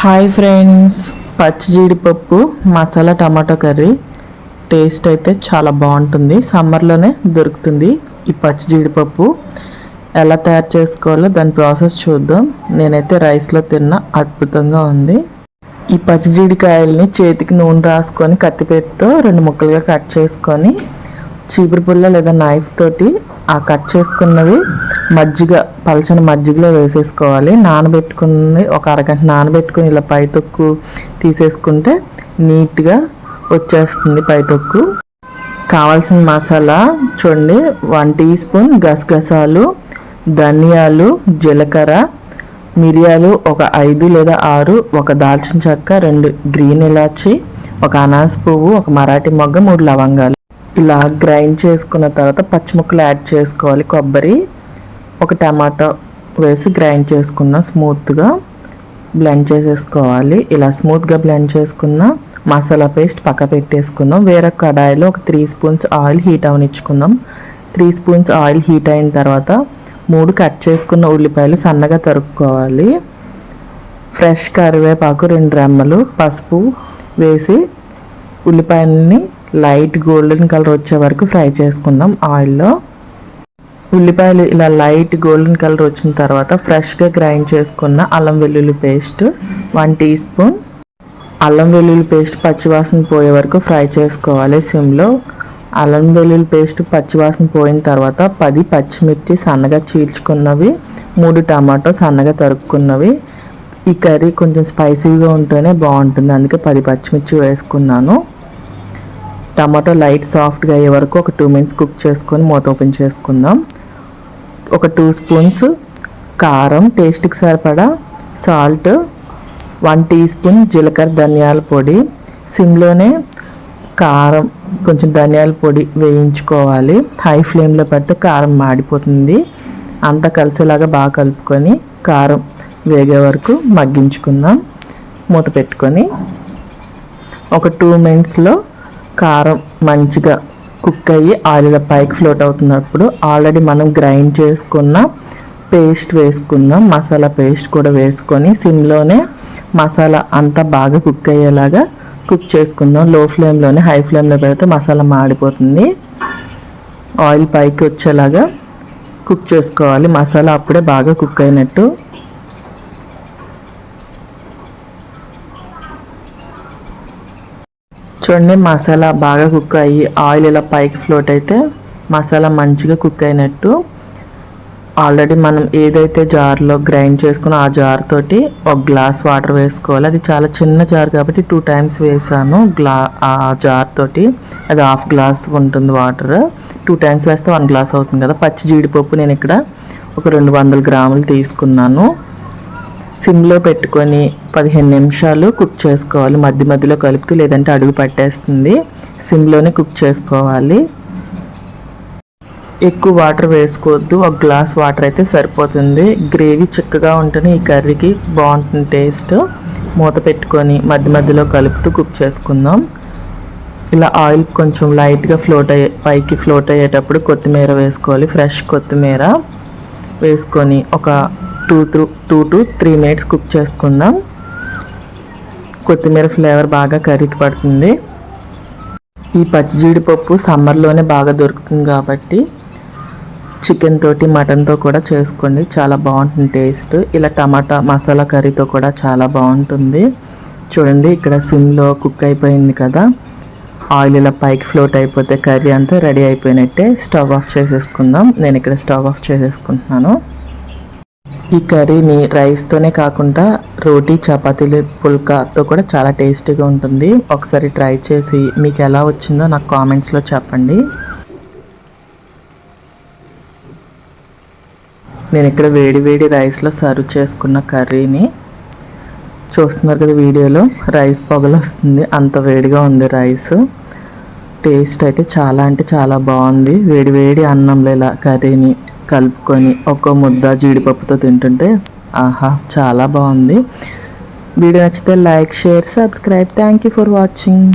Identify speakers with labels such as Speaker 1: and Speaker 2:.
Speaker 1: Hi friends పచ్చి జీడిపప్పు masala tomato curry. Taste అయితే చాలా బాగుంటుంది. సమ్మర్లోనే దొరుకుతుంది ఈ పచ్చి జీడిపప్పు. ఎలా తయారు చేసుకోవాలో దాని ప్రాసెస్ చూద్దాం. నేనైతే రైస్లో తిన్న అద్భుతంగా ఉంది. ఈ పచ్చి జీడికాయల్ని చేతికి నూనె రాసుకొని కత్తిపేటతో రెండు ముక్కలుగా కట్ చేసుకొని చీపురు పుల్ల లేదా నైఫ్ తోటి ఆ కట్ చేసుకున్నవి మజ్జిగ పలచని మజ్జిగలో వేసేసుకోవాలి. నానబెట్టుకుని ఒక అరగంట నానబెట్టుకుని ఇలా పై తొక్కు తీసేసుకుంటే నీట్గా వచ్చేస్తుంది పై తొక్కు. కావాల్సిన మసాలా చూడండి వన్ టీ స్పూన్ గసగసాలు ధనియాలు జీలకర్ర మిరియాలు ఒక ఐదు లేదా ఆరు ఒక దాల్చిన చెక్క రెండు గ్రీన్ ఇలాచి ఒక అనాస పువ్వు ఒక మరాఠీ మొగ్గ మూడు లవంగాలు. ఇలా గ్రైండ్ చేసుకున్న తర్వాత పచ్చిముక్కలు యాడ్ చేసుకోవాలి. కొబ్బరి ఒక టమాటో వేసి గ్రైండ్ చేసుకున్న స్మూత్గా బ్లెండ్ చేసేసుకోవాలి. ఇలా స్మూత్గా బ్లెండ్ చేసుకున్న మసాలా పేస్ట్ పక్క పెట్టేసుకుందాం వేరే కడాయిలో ఒక త్రీ స్పూన్స్ ఆయిల్ హీట్ అవనిచ్చుకుందాం. త్రీ స్పూన్స్ ఆయిల్ హీట్ అయిన తర్వాత మూడు కట్ చేసుకున్న ఉల్లిపాయలు సన్నగా తరుక్కోవాలి. ఫ్రెష్ కరివేపాకు రెండు రెమ్మలు పసుపు వేసి ఉల్లిపాయలని లైట్ గోల్డెన్ కలర్ వచ్చే వరకు ఫ్రై చేసుకుందాం ఆయిల్లో. ఉల్లిపాయలు ఇలా లైట్ గోల్డెన్ కలర్ వచ్చిన తర్వాత ఫ్రెష్గా గ్రైండ్ చేసుకున్న అల్లం వెల్లుల్లి పేస్ట్ వన్ టీ స్పూన్. అల్లం వెల్లుల్లి పేస్ట్ పచ్చివాసన పోయే వరకు ఫ్రై చేసుకోవాలి సిమ్లో. అల్లం వెల్లుల్లి పేస్ట్ పచ్చివాసన పోయిన తర్వాత పది పచ్చిమిర్చి సన్నగా చీల్చుకున్నవి మూడు టమాటో సన్నగా తరుక్కున్నవి. ఈ కర్రీ కొంచెం స్పైసీగా ఉంటేనే బాగుంటుంది అందుకే పది పచ్చిమిర్చి వేసుకున్నాను. టమాటో లైట్ సాఫ్ట్గా అయ్యే వరకు ఒక టూ మినిట్స్ కుక్ చేసుకొని మూత ఓపెన్ చేసుకుందాం. ఒక టూ స్పూన్స్ కారం టేస్ట్కి సరిపడా సాల్ట్ వన్ టీ స్పూన్ జీలకర్ర ధనియాల పొడి. సిమ్లోనే కారం కొంచెం ధనియాల పొడి వేయించుకోవాలి. హై ఫ్లేమ్లో పెడితే కారం మాడిపోతుంది. అంతా కలిసేలాగా బాగా కలుపుకొని కారం వేగే వరకు మగ్గించుకుందాం. మూత పెట్టుకొని ఒక టూ మినిట్స్లో కారం మంచిగా కుక్ అయ్యి ఆయిల్లో పైకి ఫ్లోట్ అవుతున్నప్పుడు ఆల్రెడీ మనం గ్రైండ్ చేసుకున్న పేస్ట్ వేసుకుందాం మసాలా పేస్ట్ కూడా వేసుకొని సిమ్లోనే మసాలా అంతా బాగా కుక్ అయ్యేలాగా కుక్ చేసుకుందాం. లో ఫ్లేమ్లోనే హై ఫ్లేమ్లో పెడితే మసాలా మాడిపోతుంది. ఆయిల్ పైకి వచ్చేలాగా కుక్ చేసుకోవాలి. మసాలా అప్పుడే బాగా కుక్ అయినట్టు చూడండి మసాలా బాగా కుక్ అయ్యి ఆయిల్ ఇలా పైకి ఫ్లోట్ అయితే మసాలా మంచిగా కుక్ అయినట్టు. ఆల్రెడీ మనం ఏదైతే జార్లో గ్రైండ్ చేసుకున్న ఆ జార్ తోటి ఒక గ్లాస్ వాటర్ వేసుకోవాలి. అది చాలా చిన్న జార్ కాబట్టి టూ టైమ్స్ వేసాను. గ్లా ఆ జార్ తోటి అది హాఫ్ గ్లాస్ ఉంటుంది వాటర్ టూ టైమ్స్ వేస్తే వన్ గ్లాస్ అవుతుంది కదా. పచ్చి జీడిపప్పు నేను ఇక్కడ ఒక రెండు వందల గ్రాములు తీసుకున్నాను. సిమ్లో పెట్టుకొని పదిహేను నిమిషాలు కుక్ చేసుకోవాలి. మధ్య మధ్యలో కలుపుతూ లేదంటే అడుగు పట్టేస్తుంది. సిమ్లోనే కుక్ చేసుకోవాలి. ఎక్కువ వాటర్ వేసుకోవద్దు. ఒక గ్లాస్ వాటర్ అయితే సరిపోతుంది. గ్రేవీ చిక్కగా ఉంటేనే ఈ కర్రీకి బాగుంటుంది టేస్ట్. మూత పెట్టుకొని మధ్య మధ్యలో కలుపుతూ కుక్ చేసుకుందాం. ఇలా ఆయిల్ కొంచెం లైట్గా ఫ్లోట్ అయ్యే పైకి ఫ్లోట్ అయ్యేటప్పుడు కొత్తిమీర వేసుకోవాలి. ఫ్రెష్ కొత్తిమీర వేసుకొని ఒక two through two to three minutes cook చేసుకుందాం. కొత్తిమీర ఫ్లేవర్ బాగా కర్రీకి పడుతుంది. ఈ పచ్చి జీడిపప్పు సమ్మర్లోనే బాగా దొరుకుతుంది కాబట్టి చికెన్ తోటి మటన్తో కూడా చేసుకోండి. చాలా బాగుంటుంది టేస్ట్. ఇలా టమాటా మసాలా కర్రీతో కూడా చాలా బాగుంటుంది. చూడండి ఇక్కడ సిమ్లో కుక్ అయిపోయింది కదా. ఆయిల్ ఇలా పైకి ఫ్లోట్ అయిపోతే కర్రీ అంతా రెడీ అయిపోయినట్టే. స్టవ్ ఆఫ్ చేసేసుకుందాం. నేను ఇక్కడ స్టవ్ ఆఫ్ చేసేసుకుంటున్నాను. ఈ కర్రీని రైస్తోనే కాకుండా రోటీ చపాతీలు పుల్కాతో కూడా చాలా టేస్టీగా ఉంటుంది. ఒకసారి ట్రై చేసి మీకు ఎలా వచ్చిందో నాకు కామెంట్స్లో చెప్పండి. నేను ఇక్కడ వేడి వేడి రైస్లో సర్వ్ చేసుకున్న కర్రీని చూస్తున్నారు కదా వీడియోలో. రైస్ పొగలు వస్తుంది. అంత వేడిగా ఉంది రైస్ టేస్ట్ అయితే చాలా అంటే చాలా బాగుంది. వేడి వేడి అన్నంలో ఇలా కర్రీని కలుపుకొని ఒక ముద్ద జీడిపప్పుతో తింటుంటే ఆహా చాలా బాగుంది. వీడియో నచ్చితే like share subscribe. Thank you for watching